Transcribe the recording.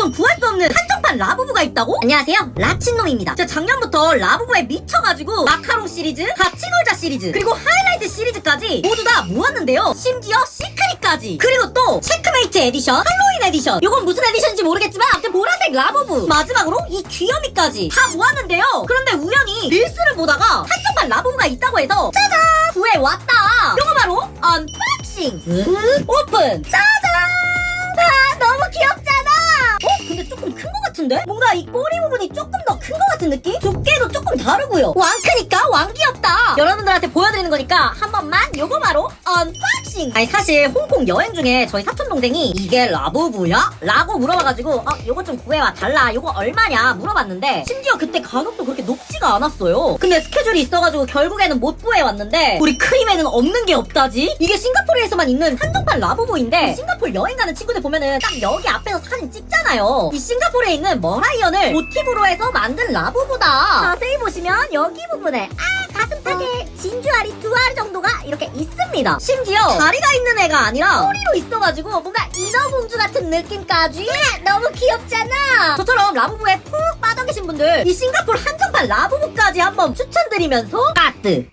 싱가포르에선 구할 수 없는 한정판 라부부가 있다고? 안녕하세요. 라친놈입니다. 제가 작년부터 라부부에 미쳐가지고 마카롱 시리즈 같이 놀자 시리즈 그리고 하이라이트 시리즈까지 모두 다 모았는데요. 심지어 시크릿까지. 그리고 또 체크메이트 에디션 할로윈 에디션. 요건 무슨 에디션인지 모르겠지만 아무튼 보라색 라부부. 마지막으로 이 귀요미까지 다 모았는데요. 그런데 우연히 릴스를 보다가 한정판 라부부가 있다고 해서 짜잔! 구해왔다! 요거 바로 언박싱! 오픈! 짜 같은데? 뭔가 이 꼬리 부분이 조금 더 큰 것 같은 느낌? 두께도 조금 다르고요. 왕 크니까 왕 귀엽다. 여러분들한테 보여드리는 거니까 한 번만 요거 바로 언박싱! 아니 사실 홍콩 여행 중에 저희 사촌 동생이 이게 라부부야? 라고 물어봐가지고 어 요거 좀 구해와 달라. 요거 얼마냐? 물어봤는데 심지어 그때 가격도 그렇게 높 지가 않았어요. 근데 스케줄이 있어가지고 결국에는 못 구해왔는데 우리 크림에는 없는 게 없다지? 이게 싱가포르에서만 있는 한정판 라부부인데 싱가포르 여행 가는 친구들 보면은 딱 여기 앞에서 사진 찍잖아요. 이 싱가포르에 있는 머라이언을 모티브로 해서 만든 라부부다. 자세히 보시면 여기 부분에 아 가슴팍에 진주 알이 두 알 정도가 이렇게 있 습니다. 심지어 다리가 있는 애가 아니라 꼬리로 있어가지고 뭔가 인어공주 같은 느낌까지. 너무 귀엽잖아. 저처럼 라부부에 푹 빠져 계신 분들 이 싱가포르 한정판 라부부까지 한번 추천드리면서 까뜨